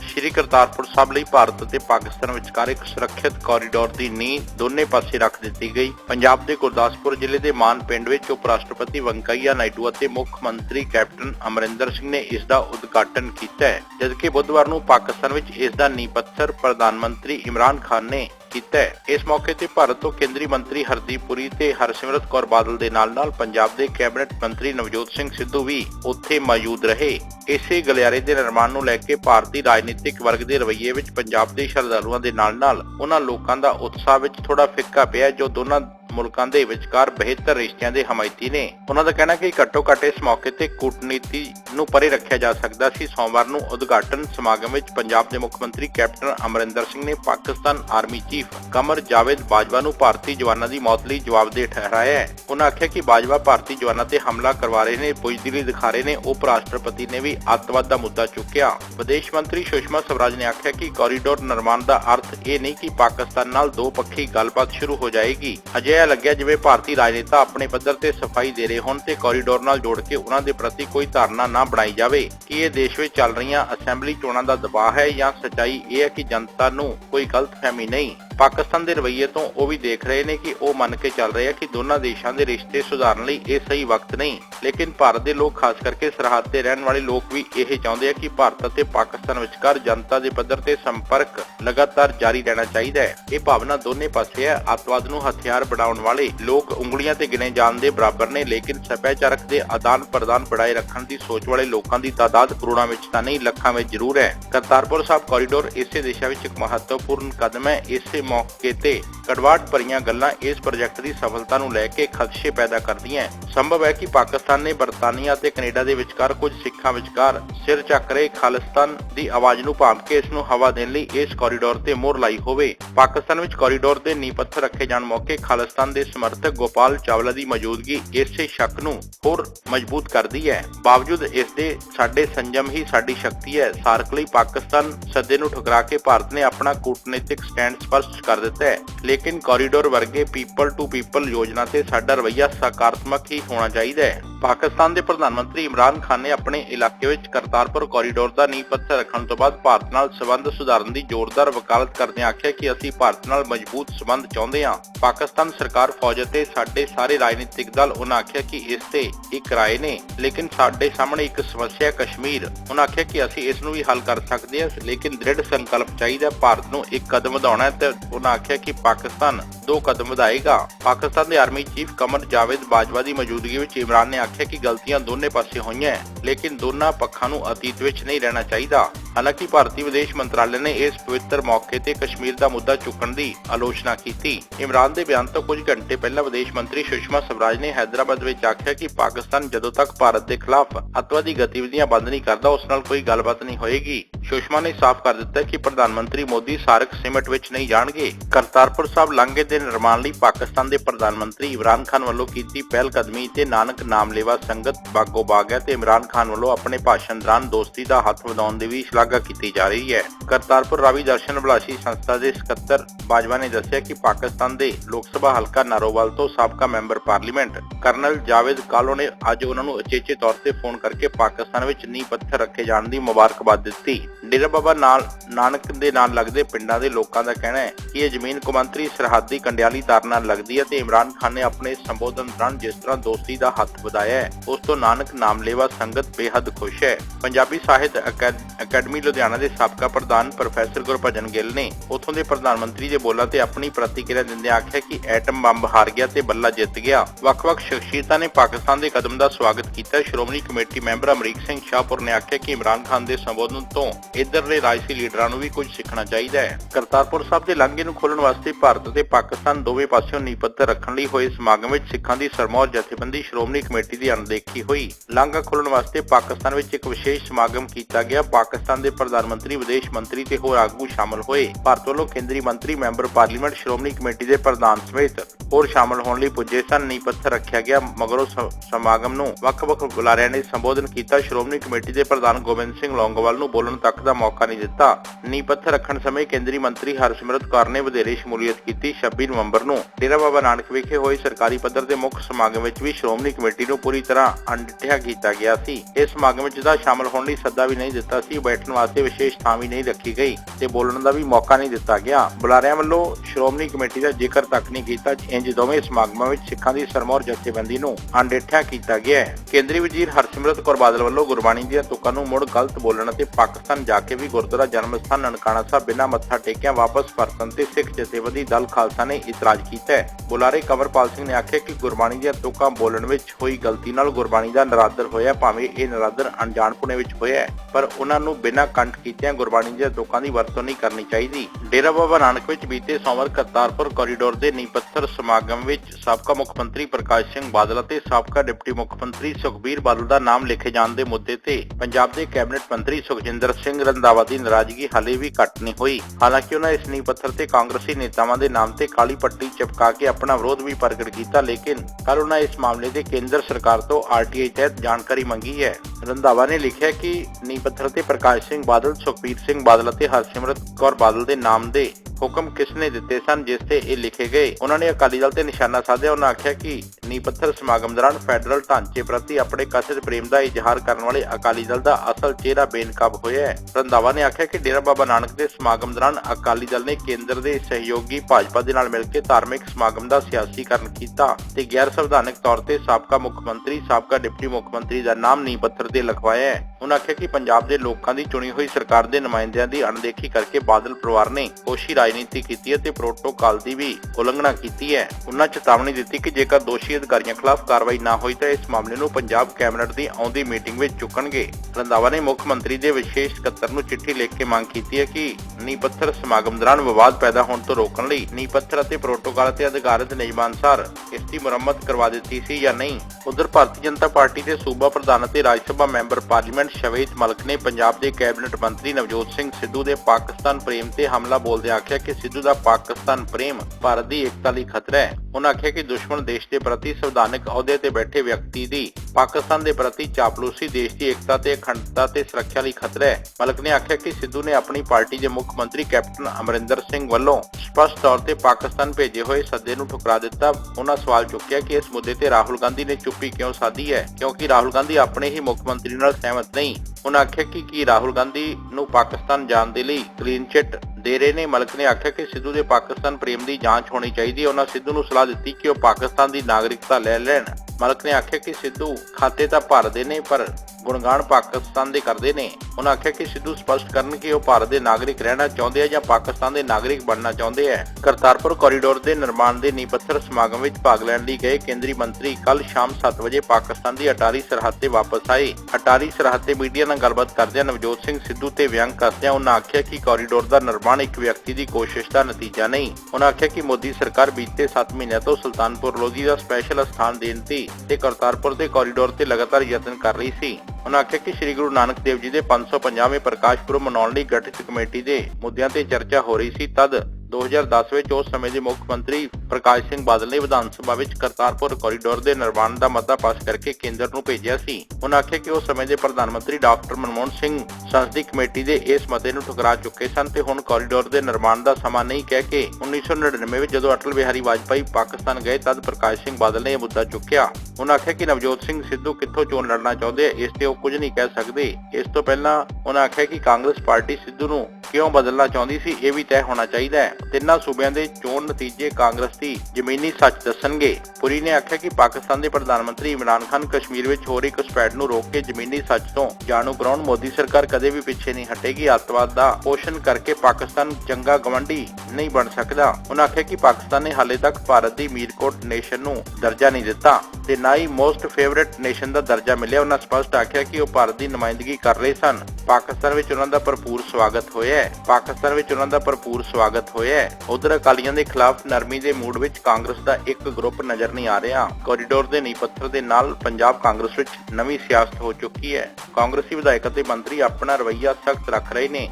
S1: ਸ਼੍ਰੀ ਕਰਤਾਰਪੁਰ ਸਾਹਿਬ ਲਈ ਭਾਰਤ ਤੇ ਪਾਕਿਸਤਾਨ ਵਿਚਕਾਰ ਇੱਕ ਸੁਰੱਖਿਅਤ ਕੋਰੀਡੋਰ ਦੀ ਨੀਂਹ ਦੋਨੇ ਪਾਸੇ ਰੱਖ ਦਿੱਤੀ ਗਈ ਪੰਜਾਬ ਦੇ ਗੁਰਦਾਸਪੁਰ ਜ਼ਿਲ੍ਹੇ ਦੇ ਮਾਨ ਪਿੰਡ ਵਿੱਚ ਉਪ ਰਾਸ਼ਟਰਪਤੀ ਵੰਕਈਆ ਨਾਇਡੂ ਅਤੇ ਮੁੱਖ ਮੰਤਰੀ ਕੈਪਟਨ ਅਮਰਿੰਦਰ ਸਿੰਘ ਨੇ ਇਸ ਦਾ ਉਦਘਾਟਨ ਕੀਤਾ ਜਦਕਿ ਬੁੱਧਵਾਰ ਨੂੰ ਪਾਕਿਸਤਾਨ ਵਿੱਚ ਇਸ ਦਾ ਨੀਂਹ ਪੱਥਰ ਪ੍ਰਧਾਨ ਮੰਤਰੀ ਇਮਰਾਨ ਖਾਨ ਨੇ ਕੀਤਾ ਹੈ ਇਸ ਮੌਕੇ ਤੇ ਭਾਰਤ ਤੋਂ ਕੇਂਦਰੀ ਮੰਤਰੀ ਹਰਦੀਪ ਪੁਰੀ ਤੇ ਹਰਸਿਮਰਤ ਕੌਰ ਬਾਦਲ ਦੇ ਨਾਲ-ਨਾਲ ਪੰਜਾਬ ਦੇ ਕੈਬਨਿਟ ਮੰਤਰੀ ਨਵਜੋਤ ਸਿੰਘ ਸਿੱਧੂ ਵੀ ਉੱਥੇ ਮੌਜੂਦ ਰਹੇ ਇਸੇ ਗਲਿਆਰੇ ਦੇ ਨਿਰਮਾਣ ਨੂੰ ਲੈ ਕੇ ਭਾਰਤੀ ਰਾਜਨੀਤਿਕ ਵਰਗ ਦੇ ਰਵੱਈਏ ਵਿੱਚ ਪੰਜਾਬ ਦੇ ਸ਼ਰਧਾਲੂਆਂ ਦੇ ਨਾਲ-ਨਾਲ ਉਹਨਾਂ ਲੋਕਾਂ ਦਾ ਉਤਸ਼ਾਹ ਵਿੱਚ ਥੋੜਾ ਫਿੱਕਾ ਪਿਆ ਜੋ ਦੋਨਾਂ ਮੁਲਕਾਂ ਦੇ ਵਿਚਕਾਰ ਬਿਹਤਰ ਰਿਸ਼ਤਿਆਂ ਦੇ ਹਮਾਇਤੀ ਨੇ ਉਹਨਾਂ ਦਾ ਕਹਿਣਾ ਕਿ ਘੱਟੋ ਘੱਟ ਇਸ ਮੌਕੇ ਤੇ ਕੂਟਨੀਤੀ ਨੂੰ ਪਰੇ ਰੱਖਿਆ ਜਾ ਸਕਦਾ ਸੀ ਸੋਮਵਾਰ ਨੂੰ ਉਦਘਾਟਨ ਸਮਾਗਮ ਵਿੱਚ ਪੰਜਾਬ ਦੇ ਮੁੱਖ ਮੰਤਰੀ ਕੈਪਟਨ ਅਮਰਿੰਦਰ ਸਿੰਘ ਨੇ ਪਾਕਿਸਤਾਨ ਆਰਮੀ ਚੀਫ ਕਮਰ ਜਾਵੇਦ ਬਾਜਵਾ ਨੂੰ ਭਾਰਤੀ ਜਵਾਨਾਂ ਦੀ ਮੌਤ ਲਈ ਜਵਾਬਦੇਹ ਠਹਿਰਾਇਆ ਹੈ ਉਹਨਾਂ ਆਖਿਆ ਕਿ ਬਾਜਵਾ ਭਾਰਤੀ ਜਵਾਨਾਂ ਤੇ ਹਮਲਾ ਕਰਵਾ ਰਹੇ ਨੇ ਪੁਜਦਿਲੀ ਦਿਖਾ ਰਹੇ ਨੇ ਉਪ ਰਾਸ਼ਟਰਪਤੀ ਨੇ ਵੀ ਅੱਤਵਾਦ ਦਾ ਮੁੱਦਾ ਚੁੱਕਿਆ ਵਿਦੇਸ਼ ਮੰਤਰੀ ਸੁਸ਼ਮਾ ਸਵਰਾਜ ਨੇ ਆਖਿਆ ਕਿ ਕੋਰੀਡੋਰ ਨਿਰਮਾਣ ਦਾ ਅਰਥ ਇਹ ਨਹੀਂ ਕਿ ਪਾਕਿਸਤਾਨ ਨਾਲ ਦੋ ਪੱਖੀ ਗੱਲਬਾਤ ਸ਼ੁਰੂ ਹੋ ਜਾਏਗੀ ਅਜੇ ਅਜਿਹਾ ਲੱਗਿਆ ਜਿਵੇਂ ਭਾਰਤੀ ਰਾਜਨੇਤਾ ਆਪਣੇ ਪੱਧਰ ਤੇ ਸਫਾਈ ਦੇ ਰਹੇ ਹੁਣ ਤੇ ਕੋਰੀਡੋਰ ਨਾਲ ਜੋੜ ਕੇ ਉਹਨਾਂ ਦੇ ਪ੍ਰਤੀ ਕੋਈ ਧਾਰਨਾ ਨਾ ਬਣਾਈ ਜਾਵੇ ਕਿ ਇਹ ਦੇਸ਼ ਵਿੱਚ ਚੱਲ ਰਹੀਆਂ ਅਸੈਂਬਲੀ ਚੋਣਾਂ ਦਾ ਦਬਾਅ ਹੈ ਜਾਂ ਸਚਾਈ ਇਹ ਹੈ ਕਿ ਜਨਤਾ ਨੂੰ ਕੋਈ ਗਲਤਫਹਿਮੀ ਨਹੀਂ ਪਾਕਿਸਤਾਨ ਦੇ ਰਵੱਈਏ ਤੋਂ ਉਹ ਵੀ ਦੇਖ ਰਹੇ ਨੇ ਕਿ ਉਹ ਮੰਨ ਕੇ ਚੱਲ ਰਹੇ ਆ ਕਿ ਦੋਨਾਂ ਦੇਸ਼ਾਂ ਦੇ ਰਿਸ਼ਤੇ ਸੁਧਾਰਨ ਲਈ ਇਹ ਸਹੀ ਵਕਤ ਨਹੀਂ ਲੇਕਿਨ ਭਾਰਤ ਦੇ ਲੋਕ ਖਾਸ ਕਰਕੇ ਸਰਹੱਦ ਤੇ ਰਹਿਣ ਵਾਲੇ ਲੋਕ ਵੀ ਇਹ ਚਾਹੁੰਦੇ ਆ ਕਿ ਭਾਰਤ ਅਤੇ ਪਾਕਿਸਤਾਨ ਵਿਚਕਾਰ ਜਨਤਾ ਦੇ ਪੱਧਰ ਤੇ ਸੰਪਰਕ ਲਗਾਤਾਰ ਜਾਰੀ ਰਹਿਣਾ ਚਾਹੀਦਾ ਹੈ ਇਹ ਭਾਵਨਾ ਦੋਨੇ ਪਾਸੇ ਹੈ ਆਤਵਾਦ ਨੂੰ ਹਥਿਆਰ ਬਣਾਉਣ ਵਾਲੇ ਲੋਕ ਉਂਗਲੀਆਂ ਤੇ ਗਿਣੇ ਜਾਣ ਦੇ ਬਰਾਬਰ ਨੇ ਲੇਕਿਨ ਸੱਭਿਆਚਾਰਕ ਦੇ ਆਦਾਨ-ਪ੍ਰਦਾਨ ਬਣਾਏ ਰੱਖਣ ਦੀ ਸੋਚ ਵਾਲੇ ਲੋਕਾਂ ਦੀ ਤਾਦਾਦ ਕਰੋੜਾਂ ਵਿੱਚ ਤਾਂ ਨਹੀਂ ਲੱਖਾਂ ਵਿੱਚ ਜ਼ਰੂਰ ਹੈ ਕਰਤਾਰਪੁਰ ਸਾਹਿਬ ਕੋਰੀਡੋਰ ਇਸੇ ਦਿਸ਼ਾ ਵਿੱਚ ਇੱਕ ਮਹੱਤਵਪੂਰਨ ਕਦਮ ਹੈ ਇਸੇ ਮੌਕੇ ਤੇ ਕੜਵਾਟ ਭਰੀਆਂ ਗੱਲਾਂ ਇਸ ਪ੍ਰੋਜੈਕਟ ਦੀ ਸਫਲਤਾ ਨੂੰ ਲੈ ਕੇ ਖਦਸ਼ੇ ਪੈਦਾ ਕਰਦੀਆਂ ਸੰਭਵ ਹੈ ਕਿ ਪਾਕਿਸਤਾਨ ਨੇ ਬਰਤਾਨੀਆ ਅਤੇ ਕੈਨੇਡਾ ਦੇ ਵਿਚਕਾਰ ਕੁਝ ਸਿੱਖਾਂ ਵਿਚਕਾਰ ਸਿਰ ਚੱਕ ਰਹੇ ਖਾਲਿਸਤਾਨ ਦੀ ਆਵਾਜ਼ ਨੂੰ ਭਾਂਪ ਕੇ ਇਸ ਨੂੰ ਹਵਾ ਦੇਣ ਲਈ ਇਸ ਕੋਰੀਡੋਰ ਤੇ ਮੋਹਰ ਲਾਈ ਹੋਵੇ ਪਾਕਿਸਤਾਨ ਵਿੱਚ ਕੋਰੀਡੋਰ ਦੇ ਨੀਂਹ ਪੱਥਰ ਰੱਖੇ ਜਾਣ ਮੌਕੇ ਖਾਲਿਸਤਾਨ ਦੇ ਸਮਰਥਕ ਗੋਪਾਲ ਚਾਵਲਾ ਦੀ ਮੌਜੂਦਗੀ ਇਸੇ ਸ਼ੱਕ ਨੂੰ ਹੋਰ ਮਜ਼ਬੂਤ ਕਰਦੀ ਹੈ ਬਾਵਜੂਦ ਇਸ ਦੇ ਸਾਡੇ ਸੰਜਮ ਹੀ ਸਾਡੀ ਸ਼ਕਤੀ ਹੈ ਸਾਰਕ ਲਈ ਪਾਕਿਸਤਾਨ ਸੱਦੇ ਨੂੰ ਠੁਕਰਾ ਕੇ ਭਾਰਤ ਨੇ ਆਪਣਾ ਕੂਟਨੀਤਿਕ ਸਟੈਂਡ ਸਪਸ਼ਟ ਸਪਸ਼ਟ ਕਰ ਦਿੱਤਾ ਹੈ ਲੇਕਿਨ ਕੋਰੀਡੋਰ ਵਰਗੇ ਪੀਪਲ ਟੂ ਪੀਪਲ ਯੋਜਨਾ ਤੇ ਸਾਡਾ ਰਵਈਆ ਸਕਾਰਾਤਮਕ ਹੀ ਹੋਣਾ ਚਾਹੀਦਾ ਹੈ ਪਾਕਿਸਤਾਨ ਦੇ ਪ੍ਰਧਾਨ ਮੰਤਰੀ ਇਮਰਾਨ ਖਾਨ ਨੇ ਆਪਣੇ ਇਲਾਕੇ ਵਿੱਚ ਕਰਤਾਰਪੁਰ ਕੋਰੀਡੋਰ ਦਾ ਨੀਂਹ ਪੱਥਰ ਰੱਖਣ ਤੋਂ ਬਾਅਦ ਭਾਰਤ ਨਾਲ ਸਬੰਧ ਸੁਧਾਰਨ ਦੀ ਜ਼ੋਰਦਾਰ ਵਕਾਲਤ ਕਰਦਿਆਂ ਆਖਿਆ ਕਿ ਅਸੀਂ ਭਾਰਤ ਨਾਲ ਮਜ਼ਬੂਤ ਸਬੰਧ ਚਾਹੁੰਦੇ ਹਾਂ ਪਾਕਿਸਤਾਨ ਸਰਕਾਰ ਫੌਜ ਅਤੇ ਸਾਡੇ ਸਾਰੇ ਰਾਜਨੀਤਿਕ ਦਲ ਉਹਨਾਂ ਆਖਿਆ ਕਿ ਇਸ ਤੇ ਇੱਕ رائے ਨੇ ਲੇਕਿਨ ਸਾਡੇ ਸਾਹਮਣੇ ਇੱਕ ਸਮੱਸਿਆ ਕਸ਼ਮੀਰ ਉਹਨਾਂ ਆਖਿਆ ਕਿ ਅਸੀਂ ਇਸ ਨੂੰ ਵੀ ਹੱਲ ਕਰ ਸਕਦੇ ਹਾਂ ਲੇਕਿਨ ਦ੍ਰਿੜ ਸੰਕਲਪ ਚਾਹੀਦਾ ਭਾਰਤ ਨੂੰ ਇੱਕ ਕਦਮ ਵਧਾਉਣਾ ਹੈ ਤੇ ਉਹਨਾਂ ਆਖਿਆ ਕਿ ਪਾਕਿਸਤਾਨ ਦੋ ਕਦਮ ਵਧਾਏਗਾ ਪਾਕਿਸਤਾਨ ਦੇ ਆਰਮੀ ਚੀਫ ਕਮਰ ਜਾਵੇਦ ਬਾਜਵਾ ਦੀ ਮੌਜੂਦਗੀ ਵਿੱਚ ਇਮਰਾਨ ਨੇ ਹੈ ਕਿ ਗਲਤੀਆਂ ਦੋਨੇ ਪਾਸੇ ਹੋਈਆਂ ਲੇਕਿਨ ਦੋਨਾਂ ਪੱਖਾਂ ਨੂੰ ਅਤੀਤ ਵਿੱਚ ਨਹੀਂ ਰਹਿਣਾ ਚਾਹੀਦਾ ਹਾਲਾਂਕਿ ਭਾਰਤੀ ਵਿਦੇਸ਼ ਮੰਤਰਾਲੇ ਨੇ ਇਸ ਪਵਿੱਤਰ ਮੌਕੇ ਤੇ ਕਸ਼ਮੀਰ ਦਾ ਮੁੱਦਾ ਚੁੱਕਣ ਦੀ ਆਲੋਚਨਾ ਕੀਤੀ ਇਮਰਾਨ ਦੇ ਬਿਆਨ ਤੋਂ ਕੁਝ ਘੰਟੇ ਪਹਿਲਾਂ ਵਿਦੇਸ਼ ਮੰਤਰੀ ਸੁਸ਼ਮਾ ਸਵਰਾਜ ਨੇ ਹైదరాబాద్ ਵਿੱਚ ਆਖਿਆ ਕਿ ਪਾਕਿਸਤਾਨ ਜਦੋਂ ਤੱਕ ਭਾਰਤ ਦੇ ਖਿਲਾਫ ਅਤਵਾਦੀ ਗਤੀਵਿਧੀਆਂ ਬੰਦ ਨਹੀਂ ਕਰਦਾ ਉਸ ਨਾਲ ਕੋਈ ਗੱਲਬਾਤ ਨਹੀਂ ਹੋਏਗੀ ਸੁਸ਼ਮਾ ਨੇ ਸਾਫ਼ ਕਰ ਦਿੱਤਾ ਕਿ ਪ੍ਰਧਾਨ ਮੰਤਰੀ ਮੋਦੀ ਸਾਰਕ ਸਿਮਟ ਵਿੱਚ ਨਹੀਂ ਜਾਣਗੇ ਕਰਤਾਰਪੁਰ ਸਾਹਿਬ ਲਾਂਘੇ ਦੇ ਨਿਰਮਾਣ ਲਈ ਪਾਕਿਸਤਾਨ ਦੇ ਪ੍ਰਧਾਨ ਮੰਤਰੀ ਇਮਰਾਨ ਖਾਨ ਵੱਲੋਂ ਕੀਤੀ ਪਹਿਲ ਕਦਮੀ ਤੇ ਨਾਨਕ ਨਾਮਲੇਵਾ ਸੰਗਤ ਬਾਗੋ ਬਾਗਿਆ ਤੇ ਇਮਰਾਨ ਖਾਨ ਵੱਲੋਂ ਆਪਣੇ ਭਾਸ਼ਣ ਦੌਰਾਨ ਦੋਸਤੀ ਦਾ ਹੱਥ ਵਧਾਉਣ ਦੀ ਵੀ ਸ਼ਲਾਘਾ ਸ਼ਲਾਘਾ ਕੀਤੀ ਜਾ ਰਹੀ ਹੈ ਕਰਤਾਰਪੁਰ ਰਾਵੀ ਦਰਸ਼ਨ ਬਲਾਸ਼ੀ ਸੰਸਥਾ ਦੇ ਸਕੱਤਰ ਬਾਜਵਾ ਨੇ ਦੱਸਿਆ ਕਿ ਪਾਕਿਸਤਾਨ ਦੇ ਲੋਕ ਸਭਾ ਹਲਕਾ ਨਾਰੋਵਾਲ ਤੋਂ ਸਾਬਕਾ member parliament colonel Javed Kalo ਨੇ ਅੱਜ ਉਹਨਾਂ ਨੂੰ ਅਚੇਚੇ ਤੌਰ ਤੇ ਫੋਨ ਕਰਕੇ ਪਾਕਿਸਤਾਨ ਵਿੱਚ ਨੀਂਹ ਪੱਥਰ ਰੱਖੇ ਜਾਣ ਦੀ ਮੁਬਾਰਕਬਾਦ ਦਿੱਤੀ ਡੇਰਾ ਬਾਬਾ ਨਾਲ ਨਾਨਕ ਦੇ ਨਾਲ ਲੱਗਦੇ ਪਿੰਡਾਂ ਦੇ ਲੋਕਾਂ ਦਾ ਕਹਿਣਾ ਹੈ ਕਿ ਇਹ ਜ਼ਮੀਨ ਕੁਮੰਤਰੀ ਸਰਹੱਦੀ ਕੰਡਿਆਲੀ ਤਾਰ ਨਾਲ ਲੱਗਦੀ ਹੈ ਤੇ ਇਮਰਾਨ ਖਾਨ ਨੇ ਆਪਣੇ ਸੰਬੋਧਨ ਦੌਰਾਨ ਜਿਸ ਤਰ੍ਹਾਂ ਦੋਸਤੀ ਦਾ ਹੱਥ ਵਧਾਇਆ ਹੈ ਉਸ ਤੋਂ ਨਾਨਕ ਨਾਮਲੇਵਾ ਸੰਗਤ ਬੇਹੱਦ ਖੁਸ਼ ਹੈ ਪੰਜਾਬੀ ਸਾਹਿਤ ਅਕੈਡਮੀ ਪੱਛਮੀ ਲੁਧਿਆਣਾ ਦੇ ਸਾਬਕਾ ਪ੍ਰਧਾਨ ਪ੍ਰੋਫੈਸਰ ਗੁਰਭਜਨ ਗਿੱਲ ਨੇ ਉਥੋਂ ਦੇ ਪ੍ਰਧਾਨ ਮੰਤਰੀ ਦੇ ਬੋਲਾਂ ਤੇ ਆਪਣੀ ਪ੍ਰਤੀਕਿਰਿਆ ਦਿੰਦੇ ਆਖਿਆ ਕਿ ਐਟਮ ਬੰਬ ਹਾਰ ਗਿਆ ਤੇ ਬੱਲਾ ਜਿੱਤ ਗਿਆ ਵੱਖ-ਵੱਖ ਸ਼ਖਸੀਅਤਾਂ ਨੇ ਪਾਕਿਸਤਾਨ ਦੇ ਕਦਮ ਦਾ ਸਵਾਗਤ ਕੀਤਾ ਸ਼੍ਰੋਮਣੀ ਕਮੇਟੀ ਮੈਂਬਰ ਅਮਰੀਕ ਸਿੰਘ ਸ਼ਾਹਪੁਰ ਨੇ ਆਖਿਆ ਕਿ ਇਮਰਾਨ ਖਾਨ ਦੇ ਸੰਬੋਧਨ ਤੋਂ ਇਧਰਲੇ ਰਾਜਸੀ ਲੀਡਰਾਂ ਨੂੰ ਵੀ ਕੁਝ ਸਿੱਖਣਾ ਚਾਹੀਦਾ ਹੈ ਕਰਤਾਰਪੁਰ ਸਾਹਿਬ ਦੇ ਲਾਂਘੇ ਨੂੰ ਖੋਲਣ ਵਾਸਤੇ ਭਾਰਤ ਤੇ ਪਾਕਿਸਤਾਨ ਦੋਵੇਂ ਪਾਸਿਓਂ ਨੀਪੱਤ ਰੱਖਣ ਲਈ ਹੋਏ ਸਮਾਗਮ ਵਿੱਚ ਸਿੱਖਾਂ ਦੀ ਸਰਮੌਰ ਜਥੇਬੰਦੀ ਸ਼੍ਰੋਮਣੀ ਕਮੇਟੀ ਦੀ ਅਣਦੇਖੀ ਹੋਈ ਲਾਂਘਾ ਖੋਲਣ ਵਾਸਤੇ ਪਾਕਿਸਤਾਨ ਵਿੱਚ ਇੱਕ ਵਿਸ਼ੇਸ਼ ਸਮਾਗਮ ਕੀਤਾ ਗਿਆ ਪਾਕਿਸਤਾਨ ਦੇ ਪ੍ਰਧਾਨ ਮੰਤਰੀ ਵਿਦੇਸ਼ ਮੰਤਰੀ ਤੇ ਹੋਰ ਆਗੂ ਸ਼ਾਮਲ ਹੋਏ ਭਾਰਤ ਵੱਲੋਂ ਕੇਂਦਰੀ ਮੰਤਰੀ ਮੈਂਬਰ ਪਾਰਲੀਮੈਂਟ ਸ਼੍ਰੋਮਣੀ ਕਮੇਟੀ ਦੇ ਪ੍ਰਧਾਨ ਸਮੇਤ ਹੋਰ ਸ਼ਾਮਲ ਹੋਣ ਲਈ ਪੁੱਜੇ ਸਨ ਨੀ ਪੱਥਰ ਰੱਖਿਆ ਗਿਆ ਮਗਰੋਂ ਸਮਾਗਮ ਨੂੰ ਵੱਖ-ਵੱਖ ਬੁਲਾਰਿਆਂ ਨੇ ਸੰਬੋਧਨ ਕੀਤਾ ਸ਼੍ਰੋਮਣੀ ਕਮੇਟੀ ਦੇ ਪ੍ਰਧਾਨ ਗੋਬਿੰਦ ਸਿੰਘ ਲੌਂਗਵਾਲ ਨੂੰ ਬੋਲਣ ਤੱਕ ਦਾ ਮੌਕਾ ਨਹੀਂ ਦਿੱਤਾ ਨੀ ਪੱਥਰ ਰੱਖਣ ਸਮੇਂ ਕੇਂਦਰੀ ਮੰਤਰੀ ਹਰਸਿਮਰਤ ਕੌਰ ਨੇ ਵਧੇਰੇ ਸ਼ਮੂਲੀਅਤ ਕੀਤੀ 26 ਨਵੰਬਰ ਨੂੰ ਡੇਰਾ ਬਾਬਾ ਨਾਨਕ ਵਿਖੇ ਹੋਏ ਸਰਕਾਰੀ ਪੱਧਰ ਦੇ ਮੁੱਖ ਸਮਾਗਮ ਵਿੱਚ ਵੀ ਸ਼੍ਰੋਮਣੀ ਕਮੇਟੀ ਨੂੰ ਪੂਰੀ ਤਰ੍ਹਾਂ ਅਣਡਿੱਠਿਆ ਕੀਤਾ ਗਿਆ ਸੀ ਇਸ ਸਮਾਗਮ ਵਿੱਚ ਦਾ ਸ਼ਾਮਲ ਹੋਣ ਲਈ ਸੱਦਾ ਵੀ ਨਹੀਂ ਦਿੱਤਾ ਸੀ ਬੈਠ ਬੈਠਣ ਵਾਸਤੇ ਵਿਸ਼ੇਸ਼ ਥਾਂ ਵੀ ਨਹੀਂ ਰੱਖੀ ਗਈ ਤੇ ਬੋਲਣ ਦਾ ਵੀ ਮੌਕਾ ਨਹੀਂ ਦਿੱਤਾ ਗਿਆ ਬੁਲਾਰਿਆਂ ਵੱਲੋਂ ਸ਼੍ਰੋਮਣੀ ਕਮੇਟੀ ਦਾ ਜ਼ਿਕਰ ਤੱਕ ਨਹੀਂ ਕੀਤਾ ਇੰਜ ਦੋਵੇਂ ਸਮਾਗਮਾਂ ਵਿੱਚ ਸਿੱਖਾਂ ਦੀ ਸਰਮੌਰ ਜਥੇਬੰਦੀ ਨੂੰ ਅਣਡੇਠਿਆ ਕੀਤਾ ਗਿਆ ਹੈ ਕੇਂਦਰੀ ਵਜ਼ੀਰ ਹਰਸਿਮਰਤ ਕੌਰ ਬਾਦਲ ਵੱਲੋਂ ਗੁਰਬਾਣੀ ਦੀਆਂ ਤੁਕਾਂ ਨੂੰ ਮੁੜ ਗਲਤ ਬੋਲਣ ਅਤੇ ਪਾਕਿਸਤਾਨ ਜਾ ਕੇ ਵੀ ਗੁਰਦੁਆਰਾ ਜਨਮ ਸਥਾਨ ਨਨਕਾਣਾ ਸਾਹਿਬ ਬਿਨਾਂ ਮੱਥਾ ਟੇਕਿਆ ਵਾਪਸ ਪਰਤਣ ਤੇ ਸਿੱਖ ਜਥੇਬੰਦੀ ਦਲ ਖਾਲਸਾ ਨੇ ਇਤਰਾਜ਼ ਕੀਤਾ ਹੈ ਬੁਲਾਰੇ ਕਵਰਪਾਲ ਸਿੰਘ ਨੇ ਆਖਿਆ ਕਿ ਗੁਰਬਾਣੀ ਦੀਆਂ ਤੁਕਾਂ ਬੋਲਣ ਵਿੱਚ ਹੋਈ ਗਲਤੀ ਨਾਲ ਗੁਰਬਾਣੀ ਦਾ ਨਰਾਦਰ ਹੋਇਆ ਭਾਵੇਂ ਇਹ ਨਰਾਦਰ ਅਣਜਾਣਪੁਣੇ ਵਿੱਚ ਹੋਇਆ ਪਰ ਉਹਨਾਂ ਨੂੰ ਬਿਨਾਂ ਕੰਟ ਕੀਤਿਆਂ ਗੁਰਬਾਣੀ ਦੇ ਲੋਕਾਂ ਦੀ ਵਰਤੋਂ ਨਹੀਂ ਕਰਨੀ ਚਾਹੀਦੀ ਡੇਰਾ ਬਾਬਾ ਨਾਨਕ ਵਿੱਚ ਬੀਤੇ ਸੋਮਵਾਰ ਕਰਤਾਰਪੁਰ ਕੋਰੀਡੋਰ ਦੇ ਨੀਂਹ ਪੱਥਰ ਸਮਾਗਮ ਵਿੱਚ ਸਾਬਕਾ ਮੁੱਖ ਮੰਤਰੀ ਪ੍ਰਕਾਸ਼ ਸਿੰਘ ਬਾਦਲ ਅਤੇ ਸਾਬਕਾ ਡਿਪਟੀ ਮੁੱਖ ਮੰਤਰੀ ਸੁਖਬੀਰ ਬਾਦਲ ਦਾ ਨਾਮ ਲਿਖੇ ਜਾਣ ਦੇ ਮੁੱਦੇ ਤੇ ਪੰਜਾਬ ਦੇ ਕੈਬਨਿਟ ਮੰਤਰੀ ਸੁਖਜਿੰਦਰ ਸਿੰਘ ਰੰਧਾਵਾ ਦੀ ਨਾਰਾਜ਼ਗੀ ਹਾਲੇ ਵੀ ਘਟ ਨਹੀਂ ਹੋਈ ਹਾਲਾਂਕਿ ਉਹਨਾਂ ਇਸ ਨੀਂਹ ਪੱਥਰ ਤੇ ਕਾਂਗਰਸੀ ਨੇਤਾਵਾਂ ਦੇ ਨਾਮ ਤੇ ਕਾਲੀ ਪੱਟੀ ਚਿਪਕਾ ਕੇ ਆਪਣਾ ਵਿਰੋਧ ਵੀ ਪ੍ਰਗਟ ਕੀਤਾ ਲੇਕਿਨ ਕੱਲ ਉਹਨਾਂ ਇਸ ਮਾਮਲੇ ਦੇ ਕੇਂਦਰ ਸਰਕਾਰ ਤੋਂ ਆਰਟੀਆਈ ਤਹਿਤ ਜਾਣਕਾਰੀ ਮੰਗੀ ਹੈ ਰੰਧਾਵਾ ਨੇ ਲਿਖਿਆ ਕਿ ਨੀਂਹ ਪੱਥਰ ਤੇ ਪ੍ਰਕਾਸ਼ ਸਿੰਘ ਬਾਦਲ ਸੁਖਪੀਰ ਸਿੰਘ ਬਾਦਲ ਅਤੇ ਹਰਸਿਮਰਤ ਕੌਰ ਬਾਦਲ ਦੇ ਨਾਮ ਦੇ ਹੁਕਮ ਕਿਸ ਨੇ ਦਿੱਤੇ ਸਨ ਜਿਸ ਤੇ ਇਹ ਲਿਖੇ ਗਏ ਉਹਨਾਂ ਨੇ ਅਕਾਲੀ ਦਲ ਤੇ ਨਿਸ਼ਾਨਾ ਸਾਧਿਆ ਉਹਨਾਂ ਆਖਿਆ ਕਿ ਨੀ ਪੱਥਰ ਸਮਾਗਮ ਦੌਰਾਨ ਫੈਡਰਲ ਢਾਂਚੇ ਪ੍ਰਤੀ ਆਪਣੇ ਕਸਿਤ ਪ੍ਰੇਮ ਦਾ ਇਜ਼ਹਾਰ ਕਰਨ ਵਾਲੇ ਅਕਾਲੀ ਦਲ ਦਾ ਅਸਲ ਚਿਹਰਾ ਬੇਨਕਾਬ ਹੋਇਆ ਹੈ ਰੰਦਾਵਾ ਨੇ ਆਖਿਆ ਕਿ ਡੇਰਾ ਬਾਬਾ ਨਾਨਕ ਦੇ ਸਮਾਗਮ ਦੌਰਾਨ ਅਕਾਲੀ ਦਲ ਨੇ ਕੇਂਦਰ ਦੇ ਸਹਿਯੋਗੀ ਭਾਜਪਾ ਦੇ ਨਾਲ ਮਿਲ ਕੇ ਧਾਰਮਿਕ ਸਮਾਗਮ ਦਾ ਸਿਆਸੀਕਰਨ ਕੀਤਾ ਤੇ ਗੈਰ ਸੰਵਿਧਾਨਕ ਤੌਰ ਤੇ ਸਾਬਕਾ ਮੁੱਖ ਮੰਤਰੀ ਸਾਬਕਾ ਡਿਪਟੀ ਮੁੱਖ ਮੰਤਰੀ ਦਾ ਨਾਮ ਨੀ ਪੱਥਰ ਤੇ ਲਿਖਵਾਇਆ ਹੈ ਉਹਨਾਂ ਆਖਿਆ ਕਿ ਪੰਜਾਬ ਦੇ ਲੋਕਾਂ ਦੀ ਚੁਣੀ ਹੋਈ ਸਰਕਾਰ ਦੇ ਨੁਮਾਇੰਦਿਆਂ ਦੀ ਅਣਦੇਖੀ ਕਰਕੇ ਬਾਦਲ ਪਰਿਵਾਰ ਨੇ ਕੋਸ਼ੀ ਰਾਜਨੀਤੀ ਕੀਤੀ ਹੈ ਤੇ ਪ੍ਰੋਟੋਕਾਲ ਦੀ ਵੀ ਉਲੰਘਣਾ ਕੀਤੀ ਹੈ ਉਹਨਾਂ ਚੇਤਾਵਨੀ ਦਿੱਤੀ ਕਿ ਜੇਕਰ ਦੋਸ਼ੀ ਅਧਿਕਾਰੀਆਂ ਖਿਲਾਫ ਕਾਰਵਾਈ ਨਾ ਹੋਈ ਤਾਂ ਇਸ ਮਾਮਲੇ ਨੂੰ ਪੰਜਾਬ ਕੈਬਨਿਟ ਦੀ ਆਉਂਦੀ ਮੀਟਿੰਗ ਵਿੱਚ ਚੁੱਕਣਗੇ ਰੰਦਾਵਾ ਨੇ ਮੁੱਖ ਮੰਤਰੀ ਦੇ ਵਿਸ਼ੇਸ਼ ਸਕੱਤਰ ਨੂੰ ਚਿੱਠੀ ਲਿਖ ਕੇ ਮੰਗ ਕੀਤੀ ਹੈ ਕਿ ਨੀ ਪੱਥਰ ਸਮਾਗਮ ਦੌਰਾਨ ਵਿਵਾਦ ਪੈਦਾ ਹੋਣ ਤੋਂ ਰੋਕਣ ਲਈ ਨੀ ਪੱਥਰ ਅਤੇ ਪ੍ਰੋਟੋਕਾਲ ਅਤੇ ਅਧਿਕਾਰਤ ਨਿਯਮਾਂ ਅਨੁਸਾਰ ਇਸ ਦੀ ਮੁਰੰਮਤ ਕਰਵਾ ਦਿੱਤੀ ਸੀ ਜਾਂ ਨਹੀਂ ਉਧਰ ਭਾਰਤੀ ਜਨਤਾ ਪਾਰਟੀ ਦੇ ਸੂਬਾ ਪ੍ਰਧਾਨ ਅਤੇ ਰਾਜ ਸਭਾ ਮੈਂਬਰ ਪਾਰਲੀਮੈਂਟ ਸ਼ਵੇਤ ਮਲਕ ਨੇ ਪੰਜਾਬ ਦੇ ਕੈਬਨਿਟ ਮੰਤਰੀ ਨਵਜੋਤ ਸਿੰਘ ਸਿੱਧੂ ਦੇ ਪਾਕਿਸਤਾਨ ਪ੍ਰੇਮ ਤੇ ਹਮਲਾ ਬੋਲਦੇ ਆਖਿਆ ਕਿ ਸਿੱਧੂ ਦਾ ਪਾਕਿਸਤਾਨ ਪ੍ਰੇਮ ਭਾਰਤ ਦੀ ਏਕਤਾ ਲਈ ਖਤਰਾ ਹੈ ਉਹਨਾਂ ਆਖਿਆ ਕਿ ਦੁਸ਼ਮਣ ਦੇਸ਼ ਦੇ ਪ੍ਰਤੀ ਸੰਵਿਧਾਨਕ ਅਹੁਦੇ ਤੇ ਬੈਠੇ ਵਿਅਕਤੀ ਦੀ ਪਾਕਿਸਤਾਨ ਦੇ ਪ੍ਰਤੀ ਚਾਪਲੂਸੀ ਦੇਸ਼ ਦੀ ਏਕਤਾ ਤੇ ਅਖੰਡਤਾ ਤੇ ਸੁਰੱਖਿਆ ਲਈ ਖਤਰਾ ਹੈ ਮਲਕ ਨੇ ਆਖਿਆ ਕਿ ਸਿੱਧੂ ਨੇ ਆਪਣੀ ਪਾਰਟੀ ਦੇ ਮੁੱਖ ਮੰਤਰੀ ਕੈਪਟਨ ਅਮਰਿੰਦਰ ਸਿੰਘ ਵੱਲੋਂ ਸਪਸ਼ਟ ਤੌਰ ਤੇ ਪਾਕਿਸਤਾਨ ਭੇਜੇ ਹੋਏ ਸੱਦੇ ਨੂੰ ਠੁਕਰਾ ਦਿੱਤਾ ਉਹਨਾਂ ਸਵਾਲ ਚੁੱਕਿਆ ਕਿ ਇਸ ਮੁੱਦੇ ਤੇ ਰਾਹੁਲ ਗਾਂਧੀ ਨੇ ਚੁੱਪੀ ਕਿਉਂ ਸਾਧੀ ਹੈ ਕਿਉਂਕਿ ਰਾਹੁਲ ਗਾਂਧੀ ਆਪਣੇ ਹੀ ਮੁੱਖ ਮੰਤਰੀ ਨਾਲ ਸਹਿਮਤ ਨਹੀਂ ਉਹਨਾਂ ਆਖਿਆ ਕਿ ਕੀ ਰਾਹੁਲ ਗਾਂਧੀ ਨੂੰ ਪਾਕਿਸਤਾਨ ਜਾਣ ਦੇ ਲਈ ਕਲੀਨ ਚਿੱਟ ਦੇ ਰਹੇ ਨੇ ਮਲਕ ਨੇ ਆਖਿਆ ਕਿ ਸਿੱਧੂ ਦੇ ਪਾਕਿਸਤਾਨ ਪ੍ਰੇਮ ਦੀ ਜਾਂਚ ਹੋਣੀ ਚਾਹੀਦੀ ਹੈ ਉਹਨਾਂ ਸਿੱਧੂ ਨੂੰ ਸਲਾਹ ਦਿੱਤੀ ਕਿ ਉਹ ਪਾਕਿਸਤਾਨ ਦੀ ਨਾਗਰਿਕਤਾ ਲੈ ਲੈਣ ਮਲਕ ਨੇ ਆਖਿਆ ਕਿ ਸਿੱਧੂ ਖਾਤੇ ਤਾਂ ਭਰਦੇ ਨੇ ਪਰ ਗੁਣਗਾਨ ਪਾਕਿਸਤਾਨ ਦੇ ਕਰਦੇ ਨੇ ਉਹਨਾਂ ਆਖਿਆ ਕਿ ਸਿੱਧੂ ਸਪਸ਼ਟ ਕਰਨ ਕਿ ਉਹ ਭਾਰਤ ਦੇ ਨਾਗਰਿਕ ਰਹਿਣਾ ਚਾਹੁੰਦੇ ਆ ਜਾਂ ਪਾਕਿਸਤਾਨ ਦੇ ਨਾਗਰਿਕ ਬਣਨਾ ਚਾਹੁੰਦੇ ਆ ਕਰਤਾਰਪੁਰ ਕੋਰੀਡੋਰ ਦੇ ਨਿਰਮਾਣ ਦੇ ਨੀਂਹ ਪੱਥਰ ਸਮਾਗਮ ਵਿੱਚ ਭਾਗ ਲੈਣ ਲਈ ਗਏ ਕੇਂਦਰੀ ਮੰਤਰੀ ਕੱਲ ਸ਼ਾਮ 7 ਵਜੇ ਪਾਕਿਸਤਾਨ ਦੀ ਅਟਾਰੀ ਸਰਹੱਦ ਤੇ ਵਾਪਸ ਆਏ ਅਟਾਰੀ ਸਰਹੱਦ ਤੇ ਮੀਡੀਆ ਨਾਲ ਗੱਲਬਾਤ ਕਰਦਿਆਂ ਨਵਜੋਤ ਸਿੰਘ ਸਿੱਧੂ ਤੇ ਵਿਅੰਗ ਕਰਦਿਆਂ ਉਹਨਾਂ ਆਖਿਆ ਕਿ ਕੋਰੀਡੋਰ ਦਾ ਨਿਰਮਾਣ ਇੱਕ ਵਿਅਕਤੀ ਦੀ ਕੋਸ਼ਿਸ਼ ਦਾ ਨਤੀਜਾ ਨਹੀਂ ਉਹਨਾਂ ਆਖਿਆ ਕਿ ਮੋਦੀ ਸਰਕਾਰ ਬੀਤੇ 7 ਮਹੀਨਿਆਂ ਤੋਂ ਸੁਲਤਾਨਪੁਰ ਲੋਧੀ ਦਾ ਸਪੈਸ਼ਲ ਸਥਾਨ ਦੇਣ ਦੀ ਤੇ ਕਰਤਾਰਪੁਰ ਦੇ ਕੋਰੀਡੋਰ ਤੇ ਲਗਾਤਾਰ ਯਤਨ ਕਰ ਰਹੀ ਸੀ ਉਹਨਾਂ ਆਖਿਆ ਕਿ ਸ੍ਰੀ ਗੁਰੂ ਨਾਨਕ ਦੇਵ ਜੀ ਦੇ 550ਵੇਂ ਪ੍ਰਕਾਸ਼ ਪੁਰਬ ਮਨਾਉਣ ਲਈ ਗਠਿਤ ਕਮੇਟੀ ਦੇ ਮੁੱਦਿਆਂ ਤੇ ਚਰਚਾ ਹੋ ਰਹੀ ਸੀ ਤਦ 2010 ਵਿੱਚ ਉਸ ਸਮੇਂ ਦੇ ਮੁੱਖ ਮੰਤਰੀ ਪ੍ਰਕਾਸ਼ ਸਿੰਘ ਬਾਦਲ ਨੇ ਵਿਧਾਨ ਸਭਾ ਵਿੱਚ ਕਰਤਾਰਪੁਰ ਕੋਰੀਡੋਰ ਦੇ ਨਿਰਮਾਣ ਦਾ ਮਤਾ ਪਾਸ ਕਰਕੇ ਕੇਂਦਰ ਨੂੰ ਭੇਜਿਆ ਸੀ ਉਹਨਾਂ ਆਖਿਆ ਕਿ ਉਸ ਸਮੇਂ ਦੇ ਪ੍ਰਧਾਨ ਮੰਤਰੀ ਡਾਕਟਰ ਮਨਮੋਹਨ ਸਿੰਘ ਸੰਸਦੀ ਕਮੇਟੀ ਦੇ ਇਸ ਮਤੇ ਨੂੰ ਠੁਕਰਾ ਚੁੱਕੇ ਸਨ ਤੇ ਹੁਣ ਕੋਰੀਡੋਰ ਦੇ ਨਿਰਮਾਣ ਦਾ ਸਮਾਂ ਨਹੀਂ ਕਹਿ ਕੇ 1999 ਵਿੱਚ ਜਦੋਂ ਅਟਲ ਬਿਹਾਰੀ ਵਾਜਪਾਈ ਪਾਕਿਸਤਾਨ ਗਏ ਤਦ ਪ੍ਰਕਾਸ਼ ਸਿੰਘ ਬਾਦਲ ਨੇ ਇਹ ਮੁੱਦਾ ਚੁੱਕਿਆ ਉਹਨਾਂ ਆਖਿਆ ਕਿ ਨਵਜੋਤ ਸਿੰਘ ਸਿੱਧੂ ਕਿੱਥੋਂ ਚੋਣ ਲੜਨਾ ਚਾਹੁੰਦੇ ਇਸ ਤੇ ਉਹ ਕੁਝ ਨਹੀਂ ਕਹਿ ਸਕਦੇ ਇਸ ਤੋਂ ਪਹਿਲਾਂ ਉਹਨਾਂ ਆਖਿਆ ਕਿ ਕਾਂਗਰਸ ਪਾਰਟੀ ਸਿੱਧੂ ਨੂੰ ਕਿਉਂ ਬਦਲਣਾ ਚਾਹੁੰਦੀ ਸੀ ਇਹ ਵੀ ਤੈਅ ਹੋਣਾ ਚਾਹੀਦਾ ਹੈ ਤਿੰਨਾਂ ਸੂਬਿਆਂ ਦੇ ਚੋਣ ਨਤੀਜੇ ਕਾਂਗਰਸ ਦੀ ਜ਼ਮੀਨੀ ਸੱਚ ਦੱਸਣਗੇ ਪੁਰੀ ਨੇ ਆਖਿਆ ਕਿ ਪਾਕਿਸਤਾਨ ਦੇ ਪ੍ਰਧਾਨ ਮੰਤਰੀ ਇਮਰਾਨ ਖਾਨ ਕਸ਼ਮੀਰ ਵਿੱਚ ਹੋ ਰਹੀ ਕਸਪੈਡ ਨੂੰ ਰੋਕ ਕੇ ਜ਼ਮੀਨੀ ਸੱਚ ਤੋਂ ਜਾਣੂ ਕਰਾਉਣ ਮੋਦੀ ਸਰਕਾਰ ਕਦੇ ਵੀ ਪਿੱਛੇ ਨਹੀਂ ਹਟੇਗੀ ਅੱਤਵਾਦ ਦਾ ਪੋਸ਼ਣ ਕਰਕੇ ਪਾਕਿਸਤਾਨ ਚੰਗਾ ਗਵੰਡੀ ਨਹੀਂ ਬਣ ਸਕਦਾ ਉਹਨਾਂ ਆਖਿਆ ਕਿ ਪਾਕਿਸਤਾਨ ਨੇ ਹਾਲੇ ਤੱਕ ਭਾਰਤ ਦੀ ਮੀਰਕੋਟ ਨੇਸ਼ਨ ਨੂੰ ਦਰਜਾ ਨਹੀਂ ਦਿੱਤਾ ਤੇ ਨਾ ਹੀ ਮੋਸਟ ਫੇਵਰਿਟ ਨੇਸ਼ਨ ਦਾ ਦਰਜਾ ਮਿਲਿਆ ਉਹਨਾਂ ਸਪਸ਼ਟ ਆਖਿਆ ਕਿ ਉਹ ਭਾਰਤ ਦੀ ਨੁਮਾਇੰਦਗੀ ਕਰ ਰਹੇ ਸਨ ਪਾਕਿਸਤਾਨ ਵਿੱਚ ਉਹਨਾਂ ਦਾ ਭਰਪੂਰ ਸਵਾਗਤ ਹੋਇਆ ਹੋਇਆ ਹੈ ਪਾਕਿਸਤਾਨ ਵਿੱਚ ਉਹਨਾਂ ਦਾ ਭਰਪੂਰ ਸਵਾਗਤ ਹੋਇਆ ਹੈ ਉਧਰ ਅਕਾਲੀਆਂ ਦੇ ਖਿਲਾਫ ਨਰਮੀ ਦੇ ਮੂਡ ਵਿੱਚ ਕਾਂਗਰਸ ਦਾ ਇੱਕ ਗਰੁੱਪ ਨਜ਼ਰ ਨਹੀਂ ਆ ਰਿਹਾ ਕੋਰੀਡੋਰ ਦੇ ਨਹੀਂ ਪੱਥਰ ਦੇ ਨਾਲ ਪੰਜਾਬ ਕਾਂਗਰਸ ਵਿੱਚ ਨਵੀਂ ਸਿਆਸਤ ਹੋ ਚੁੱਕੀ ਹੈ ਕਾਂਗਰਸੀ ਵਿਧਾਇਕ ਅਤੇ ਮੰਤਰੀ ਆਪਣਾ ਰਵਈਆ ਸਖਤ ਰੱਖ ਰਹੇ ਨੇ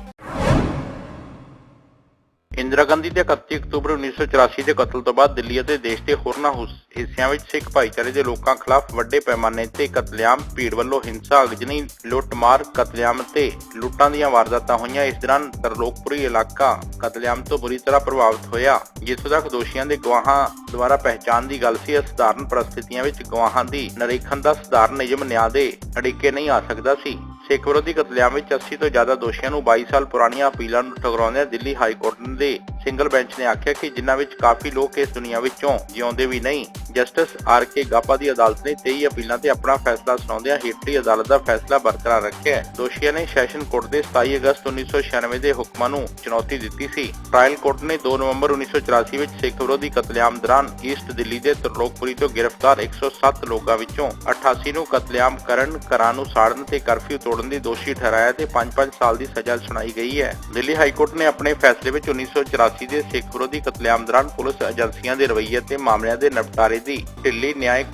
S1: ਇੰਦਰਾ ਗਾਂਧੀ ਦੇ 31 ਅਕਤੂਬਰ 1984 ਦੇ ਕਤਲ ਤੋਂ ਬਾਅਦ ਦਿੱਲੀ ਅਤੇ ਦੇਸ਼ ਦੇ ਹੋਰਨਾਂ ਹਿੱਸਿਆਂ ਵਿੱਚ ਸਿੱਖ ਭਾਈਚਾਰੇ ਦੇ ਲੋਕਾਂ ਖਿਲਾਫ ਵੱਡੇ ਪੈਮਾਨੇ ਤੇ ਕਤਲੇਆਮ ਭੀੜ ਵੱਲੋਂ ਹਿੰਸਾ ਅਗਜਨੀ ਲੁੱਟਮਾਰ ਕਤਲੇਆਮ ਤੇ ਲੁੱਟਾਂ ਦੀਆਂ ਵਾਰਦਾਤਾਂ ਹੋਈਆਂ ਇਸ ਦੌਰਾਨ ਤਰਲੋਕਪੁਰੀ ਇਲਾਕਾ ਕਤਲੇਆਮ ਤੋਂ ਬੁਰੀ ਤਰ੍ਹਾਂ ਪ੍ਰਭਾਵਿਤ ਹੋਇਆ ਜਿਸ ਤੱਕ ਦੋਸ਼ੀਆਂ ਦੇ ਗਵਾਹਾਂ ਦੁਆਰਾ ਪਹਿਚਾਨ ਦੀ ਗੱਲ ਸੀ ਸਧਾਰਨ ਪ੍ਰਸਥਿਤੀਆਂ ਵਿੱਚ ਗਵਾਹਾਂ ਦੀ ਨਰੇਖਣ ਦਾ ਸਧਾਰਨ ਨਿਯਮ ਨਿਆਂ ਦੇ ਅੜਿੱਕੇ ਨਹੀਂ ਆ ਸਕਦਾ ਸੀ ਸਿੱਖ ਵਿਰੋਧੀ ਕਤਲੇਆਮ ਵਿੱਚ 80 ਤੋਂ ਜ਼ਿਆਦਾ ਦੋਸ਼ੀਆਂ ਨੂੰ 22 ਸਾਲ ਪੁਰਾਣੀਆਂ ਅਪੀਲਾਂ ਨੂੰ ਠੁਕਰਾਉਂਦਿਆਂ ਦਿੱਲੀ ਹਾਈ ਕੋਰਟ ਦੇ ਸਿੰਗਲ ਬੈਂਚ ਨੇ ਆਖਿਆ ਕਿ ਜਿਨ੍ਹਾਂ ਵਿੱਚ ਕਾਫੀ ਲੋਕ ਇਸ ਦੁਨੀਆ ਵਿੱਚੋਂ ਜਿਉਂਦੇ ਵੀ ਨਹੀਂ ਜਸਟਿਸ ਆਰ ਕੇ ਗਾਪਾ ਦੀ ਅਦਾਲਤ ਨੇ 23 ਅਪੀਲਾਂ ਤੇ ਆਪਣਾ ਫੈਸਲਾ ਸੁਣਾਉਂਦਿਆਂ ਹੇਠਲੀ ਅਦਾਲਤ ਦਾ ਫੈਸਲਾ ਬਰਕਰਾਰ ਰੱਖਿਆ ਹੈ ਦੋਸ਼ੀਆਂ ਨੇ ਸੈਸ਼ਨ ਕੋਰਟ ਦੇ 27 ਅਗਸਤ 1996 ਦੇ ਹੁਕਮਾਂ ਨੂੰ ਚੁਣੌਤੀ ਦਿੱਤੀ ਸੀ ਟ੍ਰਾਇਲ ਕੋਰਟ ਨੇ 2 ਨਵੰਬਰ 1984 ਵਿੱਚ ਸਿੱਖ ਵਿਰੋਧੀ ਕਤਲੇਆਮ ਦੌਰਾਨ ਈਸਟ ਦਿੱਲੀ ਦੇ ਤਰਲੋਕਪੁਰੀ ਤੋਂ ਗ੍ਰਿਫਤਾਰ 107 ਲੋਕਾਂ ਵਿੱਚੋਂ 88 ਨੂੰ ਕਤਲੇਆਮ ਕਰਨ ਘਰਾਂ ਨੂੰ ਸਾੜਨ ਤੇ ਕਰਫਿਊ ਤੋੜਨ ਦੇ ਦੋਸ਼ੀ ਠਹਿਰਾਇਆ ਤੇ 5-5 ਸਾਲ ਦੀ ਸਜ਼ਾ ਸੁਣਾਈ ਗਈ ਹੈ ਦਿੱਲੀ ਹਾਈ ਕੋਰਟ ਨੇ ਆਪਣੇ ਫੈਸਲੇ ਵਿੱਚ 1984 ਦੇ ਸਿੱਖ ਵਿਰੋਧੀ ਕਤਲੇਆਮ ਦੌਰਾਨ ਪੁਲਿਸ ਏਜੰਸੀਆਂ ਦੇ ਰਵੱਈਏ ਤੇ ਮਾਮਲਿਆਂ ਦੇ ਨਿਪਟਾਰੇ ਦੀ ਢਿੱਲੀ ਨਿਆਇਕ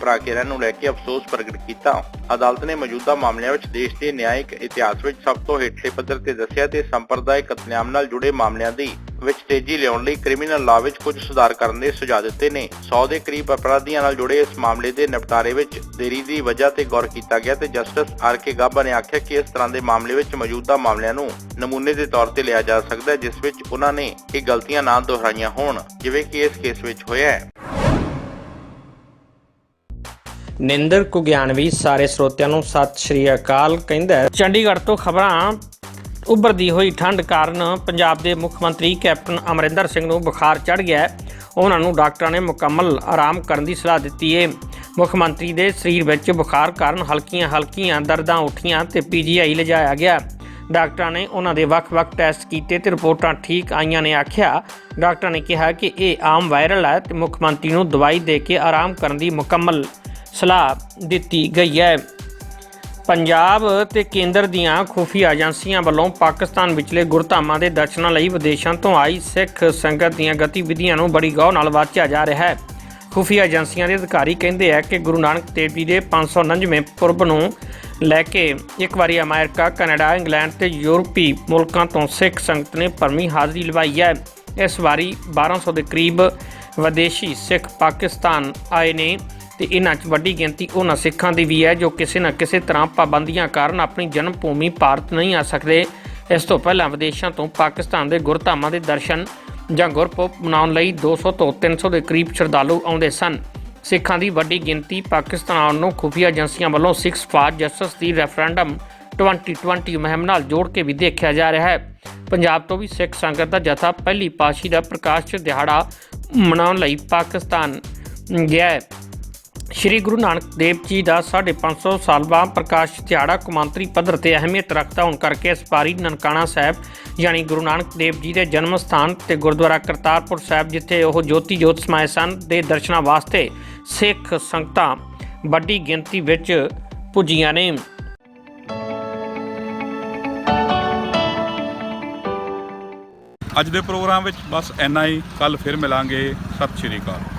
S1: ਪ੍ਰਕਿਰਿਆ ਨੂੰ ਲੈ ਕੇ ਅਫਸੋਸ ਪ੍ਰਗਟ ਕੀਤਾ ਅਦਾਲਤ ਨੇ ਮੌਜੂਦਾ ਮਾਮਲਿਆਂ ਵਿੱਚ ਦੇਸ਼ ਦੇ ਨਿਆਇਕ ਇਤਿਹਾਸ ਵਿੱਚ ਸਭ ਤੋਂ ਹੇਠਲੇ ਪੱਧਰ ਤੇ ਦੱਸਿਆ ਤੇ ਸੰਪਰਦਾਇਕ ਕਤਲੇਆਮ ਨਾਲ ਜੁੜੇ ਮਾਮਲਿਆਂ ਦੀ ਵਿੱਚ ਤੇਜ਼ੀ ਲਿਆਉਣ ਲਈ ਕ੍ਰਿਮੀਨਲ ਲਾਅ ਵਿੱਚ ਕੁਝ ਸੁਧਾਰ ਕਰਨ ਦੇ ਸੁਝਾਅ ਦਿੱਤੇ ਨੇ 100 ਦੇ ਕਰੀਬ ਅਪਰਾਧੀਆਂ ਨਾਲ ਜੁੜੇ ਇਸ ਮਾਮਲੇ ਦੇ ਨਿਪਟਾਰੇ ਵਿੱਚ ਦੇਰੀ ਦੀ ਵਜ੍ਹਾ ਤੇ ਗੌਰ ਕੀਤਾ ਗਿਆ ਤੇ ਜਸਟਿਸ ਆਰ ਕੇ ਗਾਬਾ ਨੇ ਆਖਿਆ ਕਿ ਇਸ ਤਰ੍ਹਾਂ ਦੇ ਮਾਮਲੇ ਵਿੱਚ ਮੌਜੂਦਾ ਮਾਮਲਿਆਂ ਨੂੰ ਨਮੂਨੇ ਦੇ ਤੌਰ ਤੇ ਲਿਆ ਜਾ ਸਕਦਾ ਹੈ ਜਿਸ ਵਿੱਚ ਉਹਨਾਂ ਨੇ ਇਹ ਗਲਤੀਆਂ ਨਾ ਦੁਹਰਾਈਆਂ ਹੋਣ ਜਿਵੇਂ ਕਿ ਇਸ ਕੇਸ ਵਿੱਚ ਹੋਇਆ ਹੈ
S2: ਨਿੰਦਰ ਕੁਗਿਆਨਵੀ ਸਾਰੇ ਸਰੋਤਿਆਂ ਨੂੰ ਸਤਿ ਸ਼੍ਰੀ ਅਕਾਲ ਕਹਿੰਦਾ ਹੈ ਚੰਡੀਗੜ੍ਹ ਤੋਂ ਖਬਰਾਂ ਉੱਭਰਦੀ ਹੋਈ ਠੰਡ ਕਾਰਨ ਪੰਜਾਬ ਦੇ ਮੁੱਖ ਮੰਤਰੀ ਕੈਪਟਨ ਅਮਰਿੰਦਰ ਸਿੰਘ ਨੂੰ ਬੁਖਾਰ ਚੜ ਗਿਆ ਹੈ ਉਹਨਾਂ ਨੂੰ ਡਾਕਟਰਾਂ ਨੇ ਮੁਕੰਮਲ ਆਰਾਮ ਕਰਨ ਦੀ ਸਲਾਹ ਦਿੱਤੀ ਹੈ ਮੁੱਖ ਮੰਤਰੀ ਦੇ ਸਰੀਰ ਵਿੱਚ ਬੁਖਾਰ ਕਾਰਨ ਹਲਕੀਆਂ-ਹਲਕੀਆਂ ਦਰਦਾਂ ਉੱਠੀਆਂ ਤੇ ਪੀਜੀਆਈ ਲਿਜਾਇਆ ਗਿਆ ਡਾਕਟਰਾਂ ਨੇ ਉਹਨਾਂ ਦੇ ਵੱਖ-ਵੱਖ ਟੈਸਟ ਕੀਤੇ ਤੇ ਰਿਪੋਰਟਾਂ ਠੀਕ ਆਈਆਂ ਨੇ ਆਖਿਆ ਡਾਕਟਰਾਂ ਨੇ ਕਿਹਾ ਕਿ ਇਹ ਆਮ ਵਾਇਰਲ ਹੈ ਤੇ ਮੁੱਖ ਮੰਤਰੀ ਨੂੰ ਦਵਾਈ ਦੇ ਕੇ ਆਰਾਮ ਕਰਨ ਦੀ ਮੁਕੰਮਲ ਸਲਾਹ ਦਿੱਤੀ ਗਈ ਹੈ ਪੰਜਾਬ ਤੇ ਕੇਂਦਰ ਦੀਆਂ ਖੁਫੀਆ ਏਜੰਸੀਆਂ ਵੱਲੋਂ ਪਾਕਿਸਤਾਨ ਵਿਚਲੇ ਗੁਰਧਾਮਾਂ ਦੇ ਦਰਸ਼ਨਾਂ ਲਈ ਵਿਦੇਸ਼ਾਂ ਤੋਂ ਆਈ ਸਿੱਖ ਸੰਗਤ ਦੀਆਂ ਗਤੀਵਿਧੀਆਂ ਨੂੰ ਬੜੀ ਗੌਰ ਨਾਲ ਵਾਚਿਆ ਜਾ ਰਿਹਾ ਹੈ ਖੁਫੀਆ ਏਜੰਸੀਆਂ ਦੇ ਅਧਿਕਾਰੀ ਕਹਿੰਦੇ ਆ ਕਿ ਗੁਰੂ ਨਾਨਕ ਦੇਵ ਜੀ ਦੇ 599ਵੇਂ ਪੁਰਬ ਨੂੰ ਲੈ ਕੇ ਇੱਕ ਵਾਰੀ ਅਮਰੀਕਾ ਕੈਨੇਡਾ ਇੰਗਲੈਂਡ ਤੇ ਯੂਰਪੀ ਮੁਲਕਾਂ ਤੋਂ ਸਿੱਖ ਸੰਗਤ ਨੇ ਪਰਮੀ ਹਾਜ਼ਰੀ ਲਵਾਈ ਹੈ ਇਸ ਵਾਰੀ 1200 ਦੇ ਕਰੀਬ ਵਿਦੇਸ਼ੀ ਸਿੱਖ ਪਾਕਿਸਤਾਨ ਆਏ ਨੇ ਤੇ ਇਹਨਾਂ 'ਚ ਵੱਡੀ ਗਿਣਤੀ ਉਹਨਾਂ ਸਿੱਖਾਂ ਦੀ ਵੀ ਹੈ ਜੋ ਕਿਸੇ ਨਾ ਕਿਸੇ ਤਰ੍ਹਾਂ ਪਾਬੰਦੀਆਂ ਕਾਰਨ ਆਪਣੀ ਜਨਮ ਭੂਮੀ ਭਾਰਤ ਨਹੀਂ ਆ ਸਕਦੇ ਇਸ ਤੋਂ ਪਹਿਲਾਂ ਵਿਦੇਸ਼ਾਂ ਤੋਂ ਪਾਕਿਸਤਾਨ ਦੇ ਗੁਰਧਾਮਾਂ ਦੇ ਦਰਸ਼ਨ ਜਾਂ ਗੁਰਪੁਰਬ ਮਨਾਉਣ ਲਈ 200 ਤੋਂ 300 ਦੇ ਕਰੀਬ ਸ਼ਰਧਾਲੂ ਆਉਂਦੇ ਸਨ ਸਿੱਖਾਂ ਦੀ ਵੱਡੀ ਗਿਣਤੀ ਪਾਕਿਸਤਾਨ ਨੂੰ ਖੁਫੀਆ ਏਜੰਸੀਆਂ ਵੱਲੋਂ ਸਿਕਸ ਫਾਰ ਜਸਟਿਸ ਦੀ ਰੈਫਰੈਂਡਮ 2020 ਮਹਿਮ ਨਾਲ ਜੋੜ ਕੇ ਵੀ ਦੇਖਿਆ ਜਾ ਰਿਹਾ ਹੈ ਪੰਜਾਬ ਤੋਂ ਵੀ ਸਿੱਖ ਸੰਗਤ ਦਾ ਜਥਾ ਪਹਿਲੀ ਪਾਸ਼ੀ ਦਾ ਪ੍ਰਕਾਸ਼ ਦਿਹਾੜਾ ਮਨਾਉਣ ਲਈ ਪਾਕਿਸਤਾਨ ਗਿਆ ਹੈ ਸ਼੍ਰੀ ਗੁਰੂ ਨਾਨਕ ਦੇਵ ਜੀ ਦਾ 550 ਸਾਲ ਬਾਅਦ ਪ੍ਰਕਾਸ਼ ਦਿਹਾੜਾ ਕੁਮੰਤਰੀ ਪੱਧਰ ਤੇ ਅਹਿਮੀਅਤ ਰੱਖਦਾ ਹੋਣ ਕਰਕੇ ਇਸ ਪਾਰੀ ਨਨਕਾਣਾ ਸਾਹਿਬ ਯਾਨੀ ਗੁਰੂ ਨਾਨਕ ਦੇਵ ਜੀ ਦੇ ਜਨਮ ਸਥਾਨ ਤੇ ਗੁਰਦੁਆਰਾ ਕਰਤਾਰਪੁਰ ਸਾਹਿਬ ਜਿੱਥੇ ਉਹ ਜੋਤੀ ਜੋਤ ਸਮਾਏ ਸਨ ਦੇ ਦਰਸ਼ਨਾਂ ਵਾਸਤੇ ਸਿੱਖ ਸੰਗਤਾਂ ਵੱਡੀ ਗਿਣਤੀ ਵਿੱਚ ਪੁੱਜੀਆਂ ਨੇ ਅੱਜ ਦੇ ਪ੍ਰੋਗਰਾਮ
S1: ਵਿੱਚ ਬਸ ਐਨਾ ਹੀ ਕੱਲ ਫਿਰ ਮਿਲਾਂਗੇ ਸਤਿ ਸ਼੍ਰੀ ਅਕਾਲ